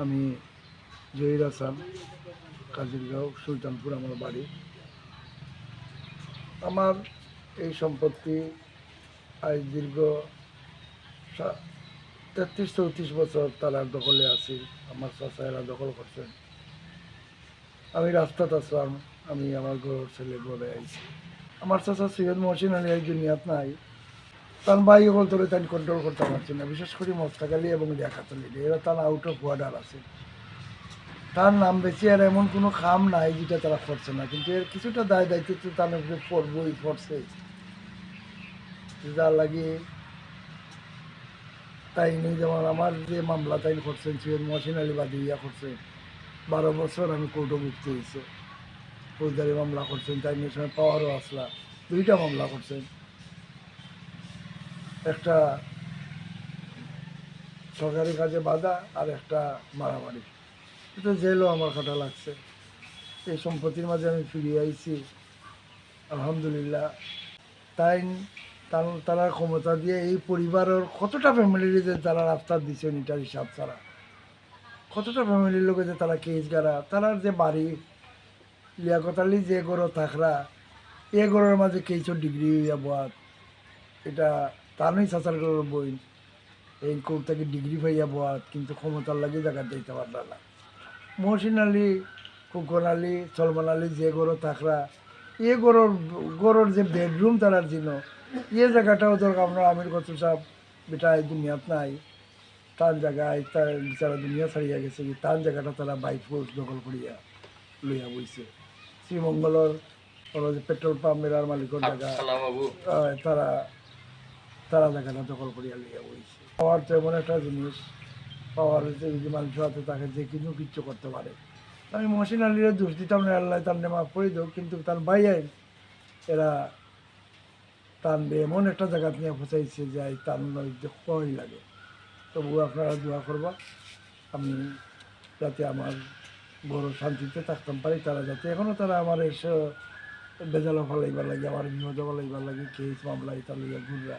আমি জহির হাসান কাজিরগাঁও সুলতানপুর, আমার বাড়ি। আমার এই সম্পত্তি আজ দীর্ঘ তেত্রিশ চৌত্রিশ বছর তারা দখলে আছি, আমার চাচায়েরা দখল করছেন। আমি রাস্তাত আসলাম আমি আমার ঘর ছেলে ঘরে আইছি। আমার চাচা সৈয়দ মহসিন আলী এই দুনিয়াত নাই। তার হল তোরে তাই কন্ট্রোল করতে পারছি না। বিশেষ করে মস্তাকালি এবং দেখাতলি এরা তার আউট অফ ওয়ার্ডার আছে। তার নাম বেশি আর এমন কোনো খাম নাই যেটা তারা করছে না। কিন্তু এর কিছুটা দায় দায়িত্ব তার উপরে পড়বই, পড়ছে। যার লাগে তাই নিয়ে যেমন আমার যে মামলা তাই করছেন সৈয়দ মহসিন আলী বাদিয়া করছেন। বারো বছর আমি কৌটভুক্ত হয়েছে। ফৌজদারি মামলা করছেন তাই নিয়ে সময় পাওয়ারও আসলা। দুইটা মামলা করছেন। একটা সরকারি কাজে বাধা আর একটা মারামারি। এটা জেলও আমার খাটা লাগছে। এই সম্পত্তির মাঝে আমি ফিরিয়ে আইছি। আলহামদুলিল্লাহ। তাই তার- তারা ক্ষমতা দিয়ে এই পরিবারের কতটা ফ্যামিলির যে তারা রাস্তা দিছে এটার হিসাব ছাড়া। কতটা ফ্যামিলির লোকে যে তারা কেস গাড়া, তারার যে বাড়ি লিয়াকত আলী যে গড় থাকরা, এ গড়ের মাঝে কেইচর ডিগ্রি হইয়া বাদ এটা তারই চাচার গড়ের বই। এই কৌতাকে ডিগ্রি পাইয়া বাদ কিন্তু ক্ষমতার লাগে জায়গা দিতে পারল না। মহসিন আলী কুকন আলী সলমান আলী যে গড় থাকরা এ গড়র গড়র যে বেডরুম তারার ছিল এ জায়গাটাও তোর আমরা আমির কত সাহেব বেটা এই দুনিয়াত নাই। তার জায়গায় তার বিচারা দুনিয়া ছাড়িয়া গেছে কি তার জায়গাটা তারা বাই ফোর্স দখল করিয়া লইয়া বইছে। শ্রীমঙ্গলর পেট্রোল পাম্প মেরার মালিকের জায়গা তারা তারা জায়গাটা দখল করিয়া লইয়া বইছে। পাওয়ার তো এমন একটা জিনিস, পাওয়ার হচ্ছে যদি মানুষ হাতে তাকে যে কিছু কিচ্ছু করতে পারে। আমি মহসিন আলীর দোষ দিতাম না, আল্লাহ তার নেমা করে দেব কিন্তু তার বাইরে এরা তার এমন একটা জায়গা নিয়ে ফসাইছে যে তার নইতে ভয় লাগে। তবু আপনারা দোয়া করবা, আমি যাতে আমার বড় শান্তিতে থাকতাম পারি, তারা যাতে এখনও তারা আমার এসে বেজালো ফলাইবার লাগে আমার বিপদ ফলাইবার লাগে কেস মামলা ইতা লইয়া ঘুররা।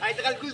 Aí tá com o